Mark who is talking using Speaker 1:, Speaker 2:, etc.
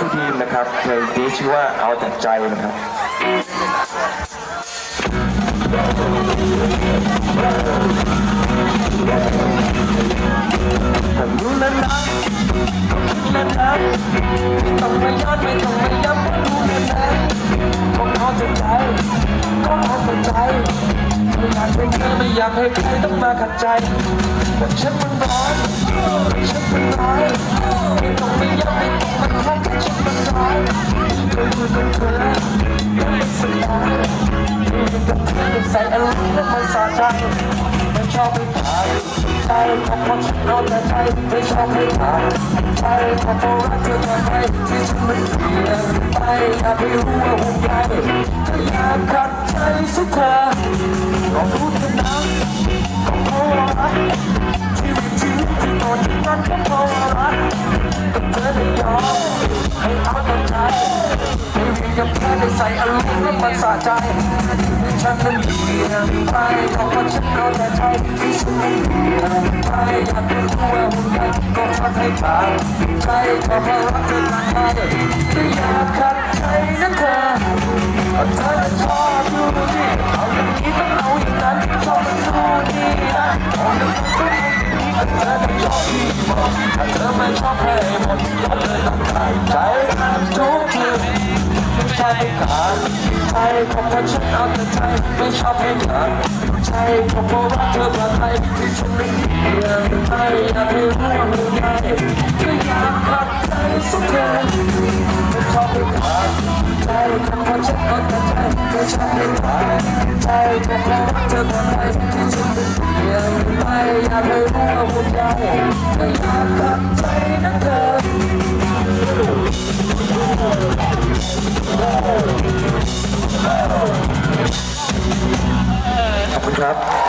Speaker 1: ทุกทีมนะครับเพลงนี้ชื่อว่าเอาแต่ใจนะครับ ผมรู้แล้วนะรู้แล้วนะไม่ต้องมาย้อนไม่ต้องมาย้ำก็รู้แล้วนะก็เอาแต่ใจ ก็เอาแต่ใจไม่อยากเป็นเธอไม่อยากให้ใครต้องมาขัดใจว่าฉันมันร้อนฉันมันร้อง ยคุยกับเธอบายกับเธอใส่อารมณ์แล้วมันสะใจไม่ชอบให้ถ่ายใจของคนฉันเอาแต่ใจไม่ชอบให้ถ่ายใจของคนรักเธอแต่ใจที่ฉันไม่เปลี่ยนไปอยากให้รู้ว่าห่วงใยก็อยากขัดใจสักเธอลองรู้เถอะนะก็เพราะว่รักชีวิตชีวิตที่ตอนนั้นก็เพราะรัก ได้ใส่อารมณ์แล้วมันสะใจ ฉันนั้นเปลี่ยนไปเพราะว่าฉันเอาแต่ใจที่ฉันไม่เปลี่ยนไปอยากเป็นคู่ว่าหุ่นใดก็ทำให้ผ่านใจเพราะรักเธอต่างหากก็อยากขัดใจนั้นเธอเอาเธอชอบดูนี่เอาอย่างนี้ต้องเอาอย่างนั้นชอบมันดูนี่นะเอาอย่างนี้ต้องเอาอย่างนี้เธอไม่ชอบพี่บอกถ้าเธอไม่ชอบให้หมดก็เลยต้องขัดใจทุกที ใช่ขาใช่เพราะว่าฉันเอาแต่ใจไม่ชอบให้เธอใช่เพราะว่ารักเธอผ่านไปที่ฉันไม่เปลี่ยนไปอยากให้รู้ว่าหัวใจก็อยากขัดใจสักเธอไม่ชอบให้ขาดใช่เพราะว่าฉันเอาแต่ใจไม่ชอบให้ขาดใช่เพราะว่ารักเธอผ่านไปที่ฉันไม่เปลี่ยนไปอยากให้รู้ว่าหัวใจก็อยากขัดใจนะเธอ ครับ